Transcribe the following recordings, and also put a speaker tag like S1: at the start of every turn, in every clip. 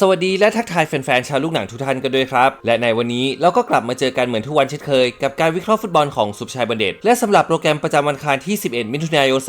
S1: สวัสดีและทักทายแฟนๆชาวลูกหนังทุกท่านกันด้วยครับ และในวันนี้เราก็กลับมาเจอกันเหมือนทุกวันเช่นเคย กับการวิเคราะห์ฟุตบอลของสุภชัยบันเดตและสำหรับโปรแกรมประจำวันคารที่ 11 มิถุนายน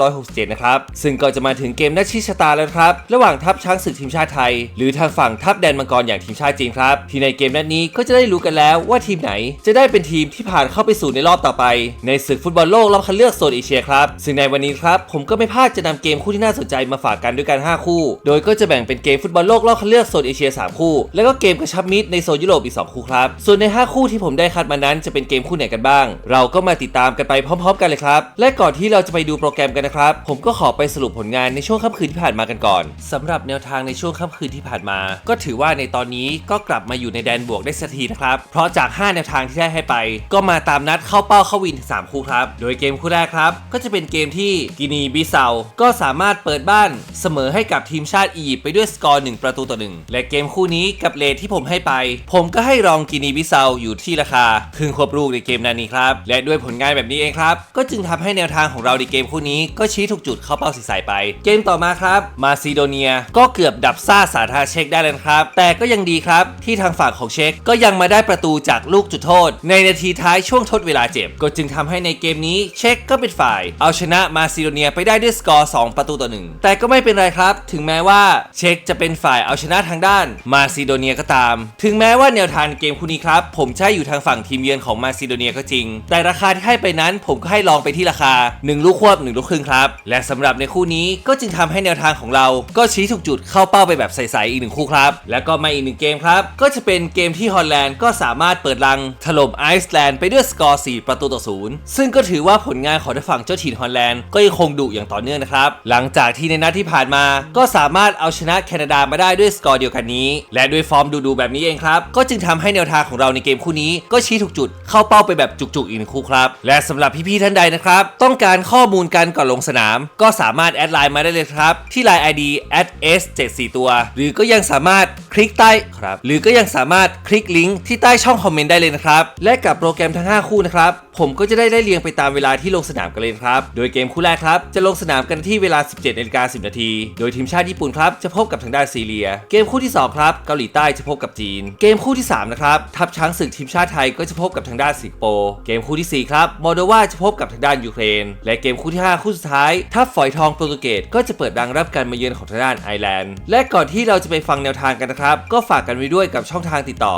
S1: 2567 นะครับ ซึ่งก็จะมาถึงเกมนัดชี้ชะตาแล้วครับ ระหว่างทัพช้างศึกทีมชาติไทย หรือทางฝั่งทัพแดนมังกรอย่างทีมชาติจีนครับ ที่ในเกมนัดนี้ก็จะได้รู้กันแล้วว่าทีมไหน จะได้เป็นทีมที่ผ่านเข้าไปสู่ในรอบต่อไป ในศึกฟุตบอลโลกรอบคัดเลือกโซนเอเชียครับซึ่งในวันนี้ครับผมก็ไม่พลาดจะนำเกมคู่ที่น่าสนใจมาฝากกันด้วยกัน 5 คู่ โดยก็จะแบ่งเป็นเกมฟุตบอลโลกรอบคัดเลือกโซนเอเชีย 3 คู่ แล้วก็เกมกระชับมิตรในโซนยุโรปอีก 2 คู่ครับ ส่วนใน 5 คู่ที่ผมได้คัดมานั้นจะเป็นเกมคู่ไหนกันบ้าง เราก็มาติดตามกันไปพร้อม ๆ กันเลยครับ และก่อนที่เราจะไปดูโปรแกรมกันนะครับ ผมก็ขอไปสรุปผลงานในช่วงค่ำคืนที่ผ่านมากันก่อนสำหรับแนวทางในช่วงค่ำคืนที่ผ่านมา ก็ถือว่าในตอนนี้ก็กลับมาอยู่ในแดนบวกได้สักทีนะครับ เพราะจาก 5 แนวทางที่ได้ให้ไป ก็มาตามนัดเข้าเป้าเข้าวินถึง3คู่ครับ โดยเกมคู่แรกครับ ก็จะเป็นเกมที่กินีบิเซาก็สามารถเปิดบ้านเสมอให้กับทีมชาติอียิปต์ไปด้วยสกอร์1ประตูต่อ1และเกมคู่นี้กับเลทที่ผมให้ไป ผมก็ให้รองกินีบิเซาอยู่ที่ราคาครึ่งควบลูกในเกมนั้นนี้ครับ และด้วยผลงานแบบนี้เองครับ ก็จึงทำให้แนวทางของเราในเกมคู่นี้ก็ชี้ถูกจุดเข้าเป้าใสๆไป เกมต่อมาครับ มาซิโดเนียก็เกือบดับซ่าสาธาเช็กได้แล้วครับ แต่ก็ยังดีครับที่ทางฝั่งของเช็กก็ยังมาได้ประตูจากลูกจุดโทษ ในนาทีท้ายช่วงทดเวลาเจ็บ ก็จึงทำให้ในเกมนี้เช็กก็เป็นฝ่าย เอาชนะมาซิโดเนียไปได้ด้วยสกอร์2ประตูต่อหนึ่งแต่ก็ไม่เป็นไรครับ ถึงแม้ว่าเช็กจะเป็นฝ่ายเอาชนะทางด้านมาซิโดเนียก็ตาม ถึงแม้ว่าแนวทางเกมคู่นี้ครับ ผมใช้อยู่ทางฝั่งทีมเยือนของมาซิโดเนียก็จริง แต่ราคาที่ให้ไปนั้นผมก็ให้ลองไปที่ราคา 1 ลูกควบ 1 ลูกครึ่งครับ และสำหรับในคู่นี้ก็จึงทำให้แนวทางของเราก็ชี้ถูกจุดเข้าเป้าไปแบบใสๆอีกหนึ่งคู่ครับ แล้วก็มาอีกหนึ่งเกมครับ ก็จะเป็นเกมที่ฮอลแลนด์ก็สามารถเปิดรังถล่มไอซ์แลนด์ไปด้วยสกอร์ 4 ประตูต่อศูนย์ซึ่งก็ถือว่าผลงานของทางฝั่งเจ้าถิ่นฮอลแลนด์ก็ยังคงดุอย่างต่อเนื่องนะครับหลังจากที่ในนัดที่ผ่านมาก็สามารถเอาชนะแคนาดามาได้ด้วยสกอร์เดียวกันนี้ และด้วยฟอร์มดูๆแบบนี้เองครับ ก็จึงทำให้แนวทางของเราในเกมคู่นี้ก็ชี้ถูกจุดเข้าเป้าไปแบบจุกๆอีกหนึ่งคู่ครับ และสำหรับพี่ๆท่านใดนะครับ ต้องการข้อมูลกันก่อนลงสนาม ก็สามารถแอดไลน์มาได้เลยครับ ที่ Line ID s 7 4ตัว หรือก็ยังสามารถคลิกใต้ครับหรือก็ยังสามารถคลิกลิงก์ที่ใต้ช่องคอมเมนต์ได้เลยนะครับและกับโปรแกรมทั้ง 5 คู่นะครับผมก็จะได้ได้เรียงไปตามเวลาที่ลงสนามกันเลยครับ โดยเกมคู่แรกครับ จะลงสนามกันที่เวลา 17นาฬิกา10 นาที โดยทีมชาติญี่ปุ่นครับ จะพบกับทางด้านซีเรีย เกมคู่ที่ 2 ครับ เกาหลีใต้จะพบกับจีน เกมคู่ที่ 3 นะครับ ทัพช้างศึกทีมชาติไทยก็จะพบกับทางด้านสิงคโปร์ เกมคู่ที่ 4 ครับ มอลโดวาจะพบกับทางด้านยูเครน และเกมคู่ที่ 5 คู่สุดท้าย ทัพฝอยทองโปรตุเกสก็จะเปิดดังรับการมาเยือนของทางด้านไอร์แลนด์ และก่อนที่เราจะไปฟังแนวทางกันนะครับ ก็ฝากกันไว้ด้วยกับช่องทางติดต่อ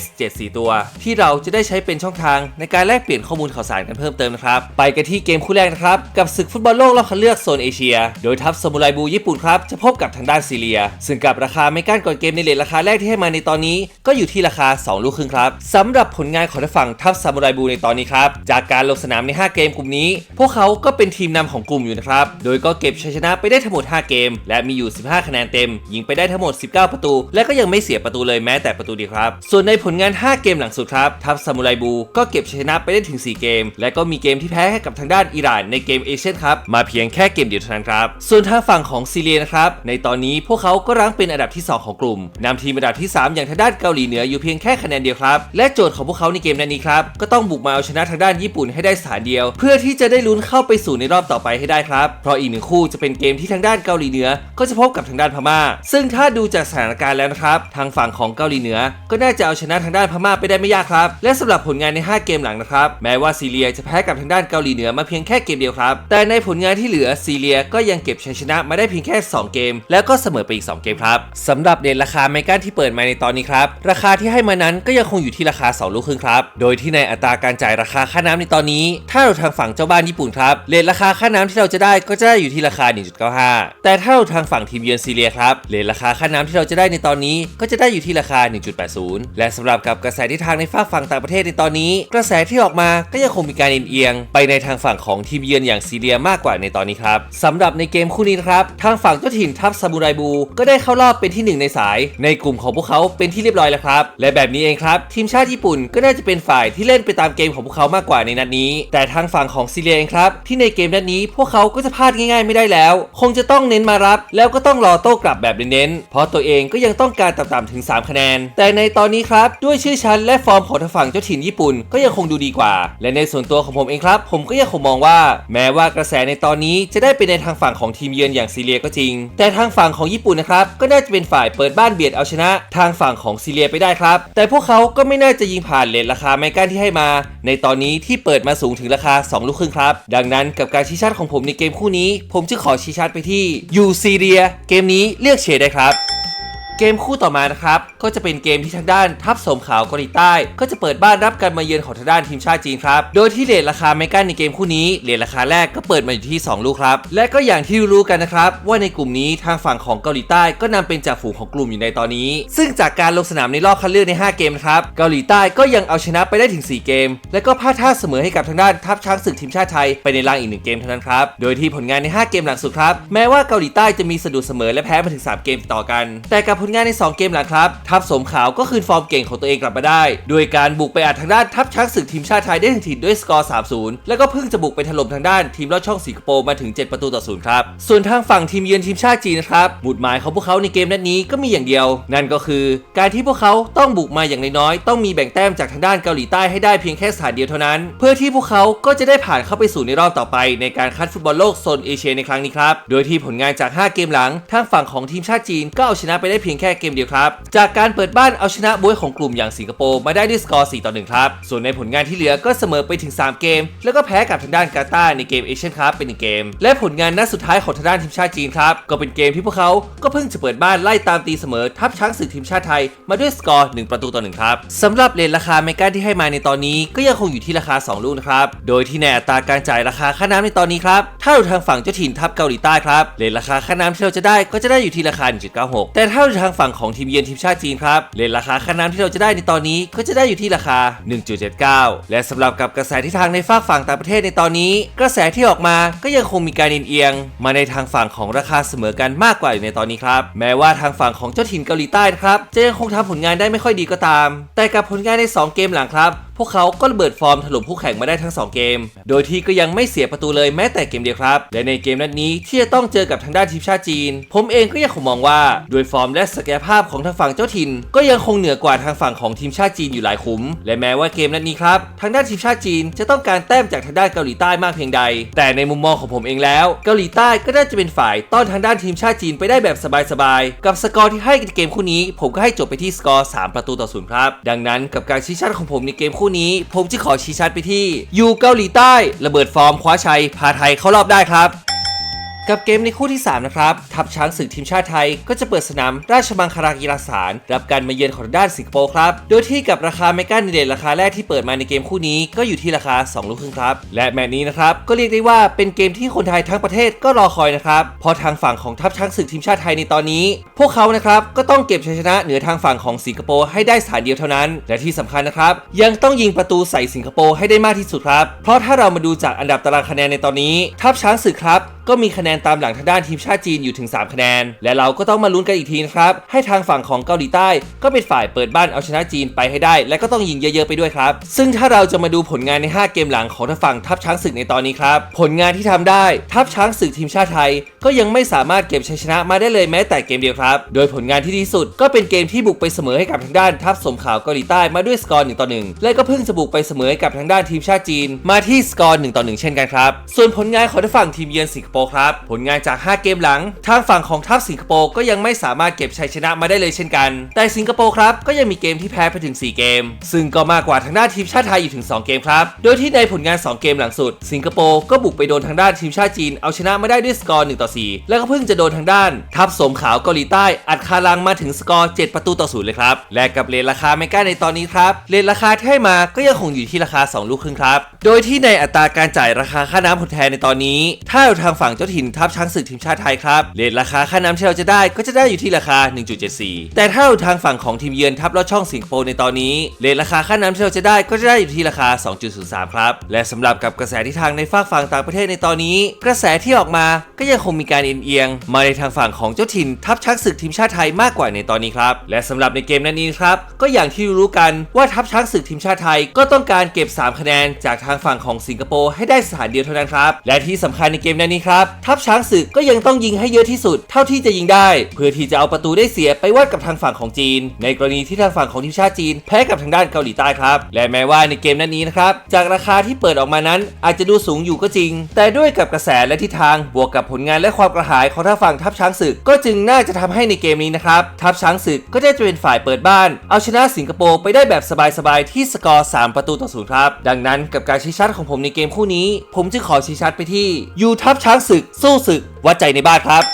S1: s 7 4ตัว ที่เราจะได้ใช้เป็นช่องทางในการแลกเปลี่ยนข้อมูลข่าวสารกันเพิ่มเติมนะครับ ไปกันที่เกมคู่แรกนะครับ กับศึกฟุตบอลโลกรอบคัดเลือกโซนเอเชีย โดยทัพซามูไรบูญี่ปุ่นครับ จะพบกับทางด้านซีเรีย ซึ่งกับราคาไม่กั้นก่อนเกมในเลทราคาแรกที่ให้มาในตอนนี้ ก็อยู่ที่ราคา 2 ลูกครึ่งครับสำหรับผลงานของทางฝั่งทัพซามูไรบูในตอนนี้ครับจากการลงสนามใน 5 เกมกลุ่มนี้ พวกเขาก็เป็นทีมนำของกลุ่มอยู่นะครับโดยก็เก็บชัยชนะไปได้ทั้งหมด 5 เกม และมีอยู่ 15 คะแนนเต็มยิงไปได้ทั้งหมด 19 ประตู และก็ยังไม่เสียประตูเลยแม้แต่ประตูเดียวครับส่วนในผลงาน 5 เกมหลังสุดครับทัพซามูไรบูก็เก็บชัยชนะไปได้ถึง 4 เกม และก็มีเกมที่แพ้ให้กับทางด้านอิหร่านในเกมเอเชียนครับมาเพียงแค่เกมเดียวเท่านั้นครับ ส่วนทางฝั่งของซีเรียนะครับ ในตอนนี้พวกเขาก็รั้งเป็นอันดับที่ 2 ของกลุ่มนำทีมอันดับที่ 3 อย่างทางด้านเกาหลีเหนืออยู่เพียงแค่คะแนนเดียวครับ และโจทย์ของพวกเขาในเกมน,น,นี้ครับก็ต้องบุกมาเอาชนะทางด้านญี่ปุ่นให้ได้สถานเดียว เพื่อที่จะได้ลุ้นเข้าไปสู่ในรอบต่อไปให้ได้ครับเพราะอีกหนึ่งคู่จะเป็นเกมที่ทางด้านเกาหลีเหนือ ก็จะพบกับทางด้านพม่า ซึ่งถ้าดูจากสถานการณ์แล้วนะครับ ทางฝั่งของเกาหลีเหนือ ก็น่าจะเอาชนะทางด้านพม่าไปได้ไม่ยากครับ และสำหรับผลงานใน 5 เกมหลังนะครับแม้ว่าซีเรียจะแพ้กับทางด้านเกาหลีเหนือมาเพียงแค่เกมเดียวครับ แต่ในผลงานที่เหลือซีเรียก็ยังเก็บชัยชนะมาได้เพียงแค่ 2 เกม แล้วก็เสมอไปอีก 2 เกมครับสำหรับเด่นราคาไมก้าที่เปิดมาในตอนนี้ครับ ราคาที่ให้มานั้นก็ยังคงอยู่ที่ราคา2ลูกครึ่งครับ โดยที่ในอัตราการจ่ายราคาค่าน้ำในตอนนี้ ถ้าเราทางฝั่งเจ้าบ้านญี่ปุ่นครับเรทราคาค่าน้ำที่เราจะได้ก็จะได้อยู่ที่ราคา 1.95 แต่ถ้าเราทางฝั่งทีมเยือนซีเรียครับเรทราคาค่าน้ำที่เราจะได้ในตอนนี้ก็จะได้อยู่ที่ราคา 1.80 และสำหรับกับกระแสทิศทางในฝั่งต่างประเทศในตอนนี้ กระแสที่ออกมาก็ยังคงมีการเอียงไปในทางฝั่งของทีมเยือนอย่างซีเรียมากกว่าในตอนนี้ครับสำหรับในเกมคู่นี้นะครับทางฝั่งเจ้าถิ่นทัพซามูไรบู ก็ได้เข้ารอบเป็นที่หนึ่งในสาย ในกลุ่มของพวกเขาเป็นที่เรียบร้อยแล้วครับ และแบบนี้เองครับ ทีมชาติญี่ปุ่นก็น่าจะเป็นฝ่ายที่เล่นไปตามเกมของพวกเขามากกว่าในนัดนี้ แต่ทางฝั่งของซีเรียเองครับ ที่ในเกมนัดนี้พวกเขาก็จะพลาดง่ายๆไม่ได้แล้ว คงจะต้องเน้นมารับ แล้วก็ต้องรอโต้กลับแบบเน้นๆเพราะตัวเองก็ยังต้องการต่ำๆถึง 3 คะแนน แต่ในตอนนี้ครับด้วยชื่อชั้นและฟอร์มของทางฝั่งเจ้าถิ่นญี่ปุ่นก็ยังคงดูดีกว่าและในส่วนตัวของผมเองครับ ผมก็ยังคงมองว่า แม้ว่ากระแสในตอนนี้จะได้เป็นในทางฝั่งของทีมเยือนอย่างซีเรียก็จริง แต่ทางฝั่งของญี่ปุ่นนะครับก็น่าจะเป็นฝ่ายเปิดบ้านเบียดเอาชนะ ทางฝั่งของซีเรียไปได้ครับ แต่พวกเขาก็ไม่น่าจะยิงผ่านเลทราคาไมก้านที่ให้มา ในตอนนี้ที่เปิดมาสูงถึงราคา 2 ลูกครึ่งครับ ดังนั้นกับการชี้ชัดของผมในเกมคู่นี้ ผมจึงขอชี้ชัดไปที่ยูซีเรีย เกมนี้เลือกเชดได้ครับ เกมคู่ต่อมานะครับก็จะเป็นเกมที่ทางด้านทัพสมขาวเกาหลีใต้ ก็จะเปิดบ้านรับการมาเยือนของทางด้านทีมชาติจีนครับโดยที่เลทราคาไม่กั้นในเกมคู่นี้เลทราคาแรกก็เปิดมาอยู่ที่ 2 ลูกครับและก็อย่างที่รู้กันนะครับว่าในกลุ่มนี้ทางฝั่งของเกาหลีใต้ก็นำเป็นจ่าฝูงของกลุ่มอยู่ในตอนนี้ ซึ่งจากการลงสนามในรอบคัดเลือกใน 5 เกมนะครับเกาหลีใต้ก็ยังเอาชนะไปได้ถึง 4 เกม และก็พลาดท่าเสมอให้กับทางด้านทัพช้างศึกทีมชาติไทยไปในรางอีกหนึ่งเกมเท่านั้นครับโดยที่ผลงานใน 5 เกมหลังสุดครับแม้ว่าเกาหลีใต้จะมีสะดุดเสมอและแพ้มาถึง 3 เกมต่อกัน แต่กับผลงานใน 2 เกมหลังครับ ทัพสมขาวก็คืนฟอร์มเก่งของตัวเองกลับมาได้ โดยการบุกไปอัดทางด้านทัพช้างศึกทีมชาติไทยได้ถึงถิ่นด้วยสกอร์ 3-0 แล้วก็เพิ่งจะบุกไปถล่มทางด้านทีมลอดช่องสิงคโปร์มาถึง 7 ประตูต่อศูนย์ครับส่วนทางฝั่งทีมเยือนทีมชาติจีนนะครับหมุดหมายของพวกเขาในเกมนัดนี้ก็มีอย่างเดียว นั่นก็คือ การที่พวกเขาต้องบุกมาอย่างน้อยๆต้องมีแบ่งแต้มจากทางด้านเกาหลีใต้ให้ได้เพียงแค่สถานเดียวเท่านั้น เพื่อที่พวกเขาก็จะได้ผ่านเข้าไปสู่ในรอบต่อไป ในการคัดฟุตบอลโลกโซนเอเชียในครั้งนี้ครับโดยที่ผลงานจาก 5 เกมหลังทางฝั่งของทีมชาติจีนก็เอาชนะไปได้เพียงแค่เกมเดียวครับ จากการเปิดบ้านเอาชนะบวยของกลุ่มอย่างสิงคโปร์มาได้ด้วยสกอร์ 4 ต่อ 1 ครับ ส่วนในผลงานที่เหลือก็เสมอไปถึง 3 เกม แล้วก็แพ้กับทางด้านกาตาร์ในเกมเอเชียนคัพเป็นหนึ่งเกม และผลงานนัดสุดท้ายของทางด้านทีมชาติจีนครับ ก็เป็นเกมที่พวกเขาก็เพิ่งจะเปิดบ้านไล่ตามตีเสมอทัพช้างศึกทีมชาติไทยมาด้วยสกอร์ 1 ประตูต่อ 1 ครับสำหรับเลนราคาเมกาที่ให้มาในตอนนี้ก็ยังคงอยู่ที่ราคา 2 ลูกนะครับ โดยที่ในอัตราการจ่ายราคาค่าน้ำในตอนนี้ครับถ้าเราทางฝั่งเจ้าถิ่นทัพเกาหลีใต้ครับเลนราคาค่าน้ำที่เราจะได้ก็จะได้อยู่ที่ราคา 1.96 แต่ถ้าเราทางฝั่งของทีมเยือนทีมชาติจีนครับเลนราคาค่าน้ำที่เราจะได้ในตอนนี้ก็จะได้อยู่ที่ราคา 1.79 และสำหรับกับกระแสที่ทางในฝากฝั่งต่างประเทศในตอนนี้ กระแสที่ออกมาก็ยังคงมีการเอียงมาในทางฝั่งของราคาเสมอกันมากกว่าอยู่ในตอนนี้ครับแม้ว่าทางฝั่งของเจ้าถิ่นเกาหลีใต้นะครับจะยังคงทำผลงานได้ไม่ค่อยดีก็ตาม แต่กับผลงานใน 2 เกมหลังครับ วกเขาก็ระเบิดฟอร์มถล่มคู่แข่งมาได้ทั้ง 2 เกม โดยที่ก็ยังไม่เสียประตูเลยแม้แต่เกมเดียวครับ และในเกมนัดนี้ที่จะต้องเจอกับทางด้านทีมชาติจีน ผมเองก็ยังคงมองว่าโดยฟอร์มและศักยภาพของทางฝั่งเจ้าถิ่น ก็ยังคงเหนือกว่าทางฝั่งของทีมชาติจีนอยู่หลายคุ้มและแม้ว่าเกมนัดนี้ครับทางด้านทีมชาติจีนจะต้องการแต้มจากทางด้านเกาหลีใต้มากเพียงใด แต่ในมุมมองของผมเองแล้ว เกาหลีใต้ก็น่าจะเป็นฝ่ายต้อนทางด้านทีมชาติจีนไปได้แบบสบายๆกับสกอร์ที่ให้กับเกมคู่นี้ ผมก็ให้จบไปที่สกอร์3ประตูต่อศูนย์ครับดังนั้นกับการชี้ชัดของผมในเกมคู่นี้ ผมจะขอชี้ชัดไปที่ยูเกาหลีใต้ ระเบิดฟอร์มคว้าชัยพาไทยเข้ารอบได้ครับ กับเกมในคู่ที่ 3 นะครับ ทัพช้างศึกทีมชาติไทย ก็จะเปิดสนามราชบังคลากีฬาสถาน รับการมาเยือนของด้านสิงคโปร์ครับ โดยที่กับราคาเมกาเนเดตราคาแรกที่เปิดมาในเกมคู่นี้ก็อยู่ที่ราคา 2 ลูกครึ่งครับ และแมตช์นี้นะครับก็เรียกได้ว่าเป็นเกมที่คนไทยทั้งประเทศก็รอคอยนะครับเพราะทางฝั่งของทัพช้างศึกทีมชาติไทยในตอนนี้ พวกเขานะครับก็ต้องเก็บชัยชนะเหนือทางฝั่งของสิงคโปร์ให้ได้สถานเดียวเท่านั้น และที่สำคัญนะครับยังต้องยิงประตูใส่สิงคโปร์ให้ได้มากที่สุดครับเพราะถ้าเรามาดูจากอันดับตารางคะแนนในตอนนี้ ทัพช้างศึกครับก็มีคะแนนตามหลังทางด้านทีมชาติจีนอยู่ถึง 3 คะแนน และเราก็ต้องมาลุ้นกันอีกทีนะครับ ให้ทางฝั่งของเกาหลีใต้ ก็เป็นฝ่ายเปิดบ้านเอาชนะจีนไปให้ได้ และก็ต้องยิงเยอะๆไปด้วยครับ ซึ่งถ้าเราจะมาดูผลงานใน 5 เกมหลังของทางฝั่งทัพช้างศึกในตอนนี้ครับ ผลงานที่ทำได้ทัพช้างศึกทีมชาติไทย ก็ยังไม่สามารถเก็บชัยชนะมาได้เลยแม้แต่เกมเดียวครับ โดยผลงานที่ดีสุดก็เป็นเกมที่บุกไปเสมอให้กับทางด้านทัพสมขาวเกาหลีใต้มาด้วยสกอร์1ต่อ1และก็เพิ่งจะบุกไปเสมอให้กับทางด้านทีมชาติจีน มาที่สกอร์1ต่อ1เช่นกันครับ ส่วนผลงานของทางฝั่งทีมเยือนสิงคโปร์ครับผลงานจาก 5 เกมหลัง ทางฝั่งของทัพสิงคโปร์ก็ยังไม่สามารถเก็บชัยชนะมาได้เลยเช่นกัน แต่สิงคโปร์ครับก็ยังมีเกมที่แพ้ไปถึง 4 เกม ซึ่งก็มากกว่าทางด้านทีมชาติไทยอยู่ถึง 2 เกมครับ โดยที่ในผลงาน 2 เกมหลังสุด สิงคโปร์ก็บุกไปโดนทางด้านทีมชาติจีนเอาชนะมาได้ด้วยสกอร์1ต่อ4แล้วก็เพิ่งจะโดนทางด้าน ทัพสมขาวเกาหลีใต้อัดคารังมาถึงสกอร์ 7 ประตูต่อ0เลยครับและกับเลทราคาไม่กล้าในตอนนี้ครับเลทราคาที่ให้มาก็ยังคงอยู่ที่ราคา 2 ลูกครึ่งครับโดยที่ในอัตราการจ่ายราคาค่าน้ำผลแทนในตอนนี้ ถ้าทางฝั่งเจ้าถิ่นทัพช้างศึกทีมชาติไทยครับเลทราคาค่าน้ำที่เราจะได้ก็จะได้อยู่ที่ราคา 1.74 แต่ถ้าเราทางฝั่งของทีมเยือนทัพลอดช่องสิงคโปร์ในตอนนี้เลทราคาค่าน้ำที่เราจะได้ก็จะได้อยู่ที่ราคา 2.03 ครับ และสำหรับกับกระแสที่ทางในฝากฝั่งต่างประเทศในตอนนี้ กระแสที่ออกมาก็ยังคงมีการเอียงมาในทางฝั่งของเจ้าถิ่นทัพช้างศึกทีมชาติไทยมากกว่าในตอนนี้ครับและสำหรับในเกมนั้นนี้ครับก็อย่างที่รู้กันว่าทัพช้างศึกทีมชาติไทยก็ต้องการเก็บ 3 คะแนนจากทางฝั่งของสิงคโปร์ให้ได้สถานเดียวเท่านั้นครับและที่สำคัญในเกมนั้นนี้ครับทัพช้างศึกก็ยังต้องยิงให้เยอะที่สุด เท่าที่จะยิงได้ เพื่อที่จะเอาประตูได้เสียไปวัดกับทางฝั่งของจีน ในกรณีที่ทางฝั่งของทีมชาติจีน แพ้กับทางด้านเกาหลีใต้ครับ และแม้ว่าในเกมนั้นนี้นะครับจากราคาที่เปิดออกมานั้น อาจจะดูสูงอยู่ก็จริง แต่ด้วยกับกระแสและทิศทางบวกกับผลงานและความกระหายของทางฝั่งทัพช้างศึก ก็จึงน่าจะทำให้ในเกมนี้นะครับทัพช้างศึกก็ได้จะเป็นฝ่ายเปิดบ้าน เอาชนะสิงคโปร์ไปได้แบบสบายๆที่สกอร์3ประตูต่อศูนย์ครับ ดังนั้นกับการชี้ชัดของผมในเกมคู่นี้ ผมจึงขอชี้ชัดไปที่ยูทัพช้างศึกสู้ศึกวัดใจในบ้านครับ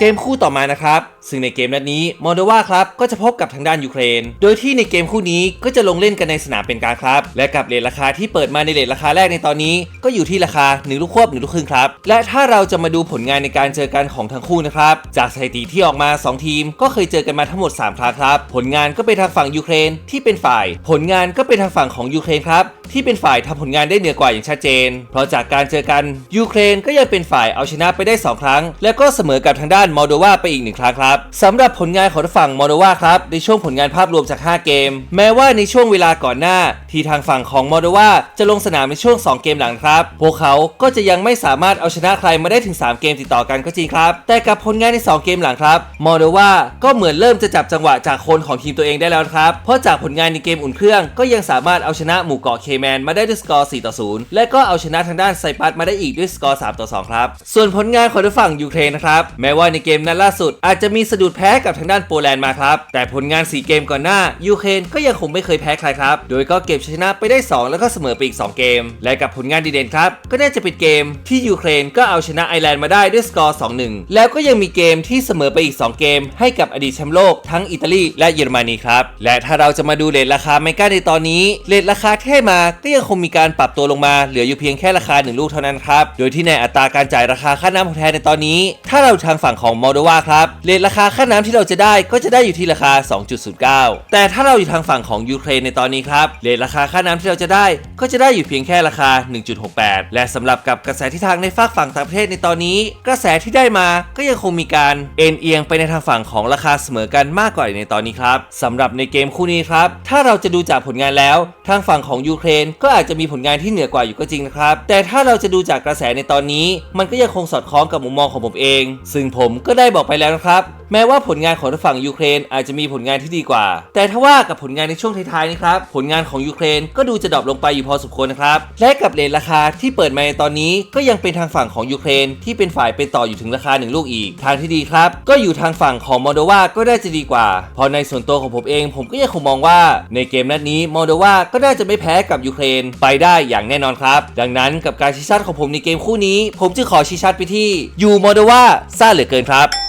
S1: เกมคู่ต่อมานะครับ ซึ่งในเกมนัดนี้มอลโดวาครับก็จะพบกับทางด้านยูเครน โดยที่ในเกมคู่นี้ก็จะลงเล่นกันในสนามเป็นกางครับ และกับเลทราคาที่เปิดมาในเลทราคาแรกในตอนนี้ ก็อยู่ที่ราคา1ลูกควบ1ลูกครึ่งครับและถ้าเราจะมาดูผลงานในการเจอกันของทั้งคู่นะครับจากสถิติที่ออกมา 2 ทีม ก็เคยเจอกันมาทั้งหมด 3 ครั้งครับ ผลงานก็เป็นทางฝั่งยูเครนที่เป็นฝ่าย ผลงานก็เป็นทางฝั่งของยูเครนครับที่เป็นฝ่ายทำผลงานได้เหนือกว่าอย่างชัดเจน เพราะจากการเจอกันยูเครนก็ยังเป็นฝ่ายเอาชนะไปได้ 2 ครั้ง และก็เสมอกับทางด้านมอลโดวาไปอีกหนึ่งครั้งครับสำหรับผลงานของทางฝั่งมอลโดวาครับในช่วงผลงานภาพรวมจาก 5 เกม แม้ว่าในช่วงเวลาก่อนหน้า ที่ทางฝั่งของมอลโดวาจะลงสนามในช่วง 2 เกมหลังครับ พวกเขาก็จะยังไม่สามารถเอาชนะใครมาได้ถึง 3 เกมติดต่อกันก็จริงครับ แต่กับผลงานใน 2 เกมหลังครับมอลโดวาก็เหมือนเริ่มจะจับจังหวะจากคนของทีมตัวเองได้แล้วครับเพราะจากผลงานในเกมอุ่นเครื่องก็ยังสามารถเอาชนะหมู่เกาะเคแมนมาได้ด้วยสกอร์4ต่อ0และก็เอาชนะทางด้านไซปัสมาได้อีกด้วยสกอร์3ต่อ2ครับ ส่วนผลงานของทางฝั่งยูเครนนะครับ แม้ว่าในเกมนัดล่าสุด อาจจะมีสะดุดแพ้กับทางด้านโปแลนด์มาครับ แต่ผลงาน 4 เกมก่อนหน้ายูเครนก็ยังคงไม่เคยแพ้ใครครับ โดยก็เก็บชนะไปได้ 2 แล้วก็เสมอไปอีก 2 เกม และกับผลงานดีเด่นครับ ก็น่าจะเป็นเกมที่ยูเครนก็เอาชนะไอร์แลนด์มาได้ด้วยสกอร์ 2-1 แล้วก็ยังมีเกมที่เสมอไปอีก 2 เกม ให้กับอดีตแชมป์โลกทั้งอิตาลีและเยอรมนีครับ และถ้าเราจะมาดูเลทราคาไมก้าในตอนนี้เลทราคาที่ให้มาก็ยังคงมีการปรับตัวลงมาเหลืออยู่เพียงแค่ราคา 1 ลูกเท่านั้นครับ โดยที่ในอัตราการจ่ายราคาค่าน้ำของแทนในตอนนี้ ถ้าเราทางฝั่งของมอลโดวาครับเลทราคาค่าน้ำที่เราจะได้ก็จะได้อยู่ที่ราคา 2.09 แต่ถ้าเราอยู่ทางฝั่งของยูเครนในตอนนี้ครับเลทราคาค่าน้ำที่เราจะได้ก็จะได้อยู่เพียงแค่ราคา 1.68 และสำหรับกับกระแสทิศทางในฝากฝั่งต่างประเทศในตอนนี้ กระแสที่ได้มาก็ยังคงมีการเอ็นเอียงไปในทางฝั่งของราคาเสมอกันมากกว่าในตอนนี้ครับสำหรับในเกมคู่นี้ครับถ้าเราจะดูจากผลงานแล้ว ทางฝั่งของยูเครนก็อาจจะมีผลงานที่เหนือกว่าอยู่ก็จริงนะครับ แต่ถ้าเราจะดูจากกระแสในตอนนี้ มันก็ยังคงสอดคล้องกับมุมมองของผมเอง ซึ่งผมก็ได้บอกไปแล้วนะครับแม้ว่าผลงานของทางฝั่งยูเครนอาจจะมีผลงานที่ดีกว่า แต่ถ้าว่ากับผลงานในช่วงท้ายๆนี้ครับผลงานของยูเครนก็ดูจะดรอปลงไปอยู่พอสมควรนะครับและกับเลทราคาที่เปิดมาในตอนนี้ก็ยังเป็นทางฝั่งของยูเครน ที่เป็นฝ่ายเป็นต่ออยู่ถึงราคา 1 ลูกอีก ทางที่ดีครับก็อยู่ทางฝั่งของมอลโดวาก็ได้จะดีกว่าเพราะในส่วนตัวของผมเอง ผมก็ยังคงมองว่าในเกมนัดนี้มอลโดวาก็น่าจะไม่แพ้กับยูเครนไปได้อย่างแน่นอนครับ ดังนั้นกับการชี้ชัดของผมในเกมคู่นี้ ผมจึงขอชี้ชัดไปที่ยูมอลโดวาซ่าเหลือเกินครับ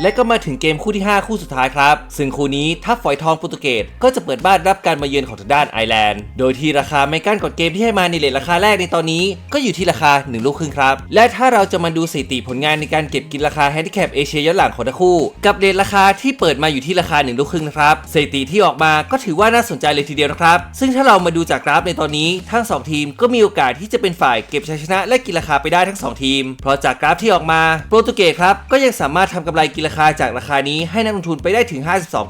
S1: และก็มาถึงเกมคู่ที่ 5 คู่สุดท้ายครับ ซึ่งคู่นี้ทัพฝอยทองโปรตุเกสก็จะเปิดบ้านรับการมาเยือนของทางด้านไอร์แลนด์ โดยที่ราคาไม่กั้นกดเกมที่ให้มาในเลทราคาแรกในตอนนี้ ก็อยู่ที่ราคา 1 ลูกครึ่งครับ และถ้าเราจะมาดูสถิติผลงานในการเก็บกินราคาแฮนดิแคปเอเชียย้อนหลังของทั้งคู่ กับเลทราคาที่เปิดมาอยู่ที่ราคา 1 ลูกครึ่งนะครับสถิติที่ออกมาก็ถือว่าน่าสนใจเลยทีเดียวนะครับ ซึ่งถ้าเรามาดูจากกราฟในตอนนี้ทั้งสองทีมก็มีโอกาสที่จะเป็นฝ่ายเก็บชัยชนะ และกินราคาไปได้ทั้งสองทีม เพราะจากกราฟที่ออกมาโปรตุเกสครับก็ยังสามารถทำกำไรกินราคาจากราคานี้ให้นักลงทุนไปได้ถึง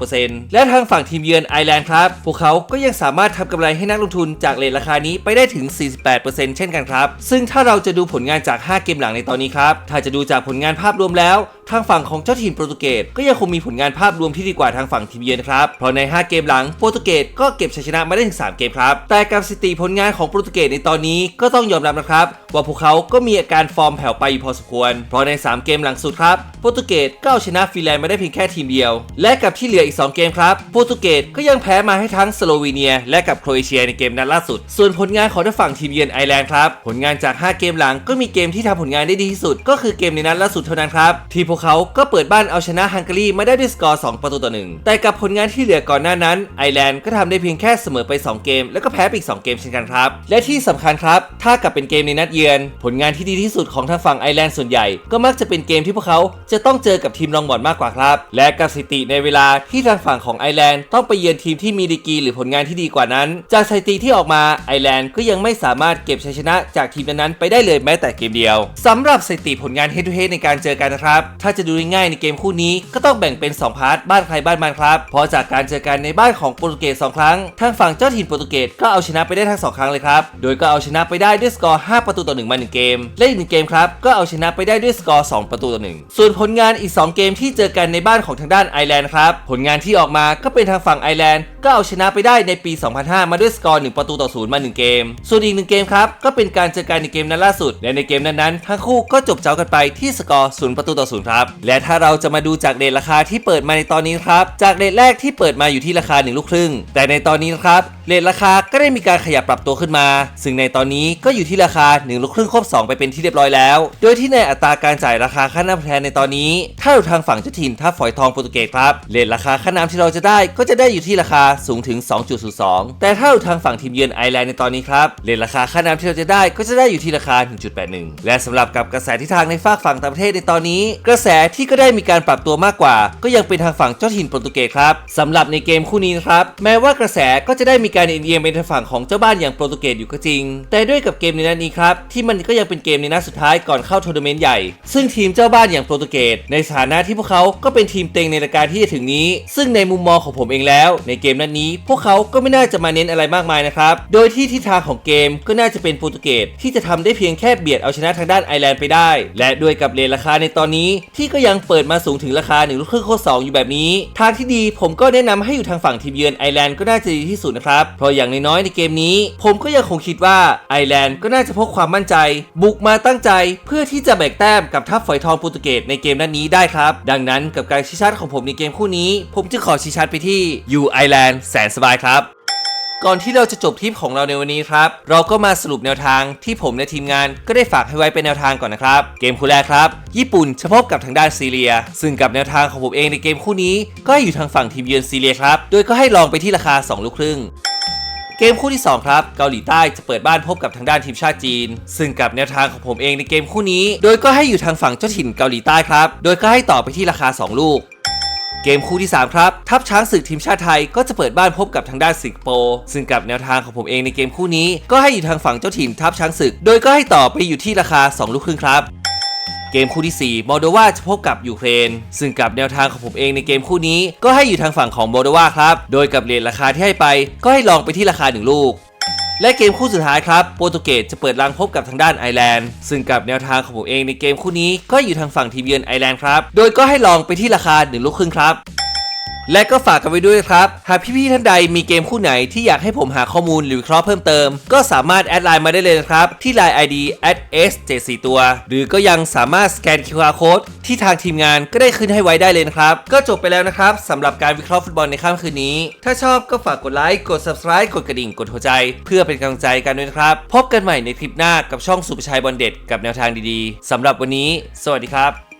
S1: 52%และทางฝั่งทีมเยือนไอร์แลนด์ครับ พวกเขาก็ยังสามารถทำกำไรให้นักลงทุนจากเลทราคานี้ไปได้ถึง 48%เช่นกันครับ ซึ่งถ้าเราจะดูผลงานจาก 5 เกมหลังในตอนนี้ครับ ถ้าจะดูจากผลงานภาพรวมแล้วทางฝั่งของเจ้าถิ่นโปรตุเกสก็ยังคงมีผลงานภาพรวมที่ดีกว่าทางฝั่งทีมเยือนครับ เพราะใน 5 เกมหลังโปรตุเกสก็เก็บชัยชนะมาได้ถึง 3 เกมครับ แต่กับสถิติผลงานของโปรตุเกสในตอนนี้ก็ต้องยอมรับนะครับ ว่าพวกเขาก็มีอาการฟอร์มแผ่วไปอยู่พอสมควร เพราะใน 3 เกมหลังสุดครับโปรตุเกสก็เอาชนะฟินแลนด์มาได้เพียงแค่ทีมเดียว และกับที่เหลืออีก 2 เกมครับโปรตุเกสก็ยังแพ้มาให้ทั้งสโลวีเนีย และกับโครเอเชียในเกมนัดล่าสุด ส่วนผลงานของทางฝั่งทีมเยือนไอร์แลนด์ครับผลงานจาก 5 เกมหลังก็มีเกมที่ทำผลงานได้ดีที่สุด ก็คือเกมในนัดล่าสุดเท่านั้นครับที่วกเขาก็เปิดบ้านเอาชนะฮังการีมาได้ด้วยสกอร์ 2 ประตูต่อหนึ่งแต่กับผลงานที่เหลือก่อนหน้านั้น ไอร์แลนด์ก็ทำได้เพียงแค่เสมอไป 2 เกม แล้วก็แพ้ไปอีก 2 เกมเช่นกันครับ และที่สำคัญครับ ถ้ากลับเป็นเกมในนัดเยือน ผลงานที่ดีที่สุดของทางฝั่งไอร์แลนด์ส่วนใหญ่ ก็มักจะเป็นเกมที่พวกเขาจะต้องเจอกับทีมรองบอลมากกว่าครับ และกับสถิติในเวลาที่ทางฝั่งของไอร์แลนด์ต้องไปเยือนทีมที่มีดีกีหรือผลงานที่ดีกว่านั้น จากสถิติที่ออกมาไอร์แลนด์ก็ยังไม่สามารถเก็บชัยชนะจากทีมนั้นๆไปได้เลยแม้แต่เกมเดียวสำหรับสถิติผลงาน head to head ในการเจอกันนะครับถ้าจะดูง่ายๆในเกมคู่นี้ก็ต้องแบ่งเป็น 2 พาร์ทบ้านใครบ้านมันครับ เพราะจากการเจอกันในบ้านของโปรตุเกส2ครั้ง ทางฝั่งเจ้าถิ่นโปรตุเกสก็เอาชนะไปได้ทั้ง 2 ครั้งเลยครับ โดยก็เอาชนะไปได้ด้วยสกอร์ 5 ประตูต่อ1มา1เกม และอีกหนึ่งเกมครับก็เอาชนะไปได้ด้วยสกอร์ 2 ประตูต่อ1ส่วนผลงานอีก 2 เกมที่เจอกันในบ้านของทางด้านไอร์แลนด์ครับ ผลงานที่ออกมาก็เป็นทางฝั่งไอร์แลนด์ ก็เอาชนะไปได้ในปี 2005 มาด้วยสกอร์ 1 ประตูต่อ0มา 1 เกม ส่วนอีกหนึ่งเกมครับ ก็เป็นการเจอกันในเกมนั้นล่าสุด และในเกมนั้นๆ ทั้งคู่ก็จบเจ้ากันไปที่สกอร์0ประตูต่อ0ครับ และถ้าเราจะมาดูจากเดทราคาที่เปิดมาในตอนนี้ครับ จากเดทแรกที่เปิดมาอยู่ที่ราคา 1 ลูกครึ่ง แต่ในตอนนี้ครับเรทราคาก็ได้มีการขยับปรับตัวขึ้นมา ซึ่งในตอนนี้ก็อยู่ที่ราคา1ลูกครึ่งครบ 2 ไปเป็นที่เรียบร้อยแล้ว โดยที่ในอัตราการจ่ายราคาค่าน้ำแทนในตอนนี้ ถ้าอยู่ทางฝั่งเจ้าถิ่นถ้าฝอยทองโปรตุเกสครับเรทราคาค่าน้ำที่เราจะได้ก็จะได้อยู่ที่ราคาสูงถึง 2.02 แต่ถ้าอยู่ทางฝั่งทีมเยือนไอร์แลนด์ในตอนนี้ครับเรทราคาค่าน้ำที่เราจะได้ก็จะได้อยู่ที่ราคา 1.81 และสำหรับกับกระแสทิศทางในฝากฝั่งต่างประเทศในตอนนี้ กระแสที่ก็ได้มีการปรับตัวมากกว่า ก็ยังเป็นทางฝั่งเจ้าถิ่นโปรตุเกสครับสำหรับในเกมคู่นี้นะครับแม้ว่ากระแสก็จะได้มีการเอียงไปทางฝั่งของเจ้าบ้านอย่างโปรตุเกสอยู่ก็จริง แต่ด้วยกับเกมในนัดนี้ครับที่มันก็ยังเป็นเกมในนัดสุดท้ายก่อนเข้าทัวร์นาเมนต์ใหญ่ ซึ่งทีมเจ้าบ้านอย่างโปรตุเกสในฐานะที่พวกเขาก็เป็นทีมเต็งในรายการที่จะถึงนี้ ซึ่งในมุมมองของผมเองแล้ว ในเกมนัดนี้ พวกเขาก็ไม่น่าจะมาเน้นอะไรมากมายนะครับ โดยที่ทิศทางของเกมก็น่าจะเป็นโปรตุเกสที่จะทำได้เพียงแค่เบียดเอาชนะทางด้านไอร์แลนด์ไปได้ และด้วยกับเรทราคาในตอนนี้ ที่ก็ยังเปิดมาสูงถึงราคา1นึ่งลูกครึ่งโคตรสองอยู่แบบนี้ ทางที่ดีผมก็แนะนำให้อยู่ทางฝั่งทีมเยือนไอร์แลนด์ก็น่าจะดีที่สุดนะครับ เพราะอย่างน้อยๆในเกมนี้ ผมก็ยังคงคิดว่าไอร์แลนด์ก็น่าจะพกความมั่นใจ บุกมาตั้งใจเพื่อที่จะแบกแต้มกับทัพฝอยทองโปรตุเกสในเกมนัดนี้ได้ครับ ดังนั้นกับการชี้ชัดของผมในเกมคู่นี้ ผมจึงขอชี้ชัดไปที่ยูไอร์แลนดแสนสบายครับก่อนที่เราจะจบทริปของเราในวันนี้ครับ เราก็มาสรุปแนวทางที่ผมและทีมงานก็ได้ฝากให้ไว้เป็นแนวทางก่อนนะครับ เกมคู่แรกครับ ญี่ปุ่นจะพบกับทางด้านซีเรีย ซึ่งกับแนวทางของผมเองในเกมคู่นี้ ก็ให้อยู่ทางฝั่งทีมเยือนซีเรียครับ โดยก็ให้ลองไปที่ราคา 2 ลูกครึ่ง เกมคู่ที่ 2 ครับเกาหลีใต้จะเปิดบ้านพบกับทางด้านทีมชาติจีน ซึ่งกับแนวทางของผมเองในเกมคู่นี้ โดยก็ให้อยู่ทางฝั่งเจ้าถิ่นเกาหลีใต้ครับ โดยก็ให้ต่อไปที่ราคา 2 ลูก เกมคู่ที่ 3 ครับ ทัพช้างศึกทีมชาติไทยก็จะเปิดบ้านพบกับทางด้านสิงคโปร์ซึ่งกับแนวทางของผมเองในเกมคู่นี้ ก็ให้อยู่ทางฝั่งเจ้าถิ่นทัพช้างศึก โดยก็ให้ต่อไปอยู่ที่ราคา 2 ลูกครึ่งครับเกมคู่ที่ 4 มอลโดวาจะพบกับยูเครน ซึ่งกับแนวทางของผมเองในเกมคู่นี้ ก็ให้อยู่ทางฝั่งของมอลโดวาครับ โดยกับเรทราคาที่ให้ไป ก็ให้ลองไปที่ราคา 1 ลูก และเกมคู่สุดท้ายครับโปรตุเกสจะเปิดรังพบกับทางด้านไอร์แลนด์ ซึ่งกับแนวทางของผมเองในเกมคู่นี้ก็อยู่ทางฝั่งทีมเยือนไอร์แลนด์ครับ โดยก็ให้ลองไปที่ราคา1ลูกครึ่งครับ และก็ฝากกันไว้ด้วยครับ หากพี่ๆท่านใดมีเกมคู่ไหนที่อยากให้ผมหาข้อมูลหรือวิเคราะห์เพิ่มเติม ก็สามารถแอดไลน์มาได้เลยนะครับ ที่ Line ID s 7 4 ตัว หรือก็ยังสามารถสแกน QR Code ที่ทางทีมงานก็ได้ขึ้นให้ไว้ได้เลยนะครับ ก็จบไปแล้วนะครับสำหรับการวิเคราะห์ฟุตบอลในค่ำคืนนี้ ถ้าชอบก็ฝากกดไลค์ กด Subscribe กดกระดิ่ง กดหัวใจ เพื่อเป็นกำลังใจกันด้วยนะครับ พบกันใหม่ในคลิปหน้ากับช่องสุภชัยบอลเด็ดกับแนวทางดีๆสำหรับวันนี้ สวัสดีครับ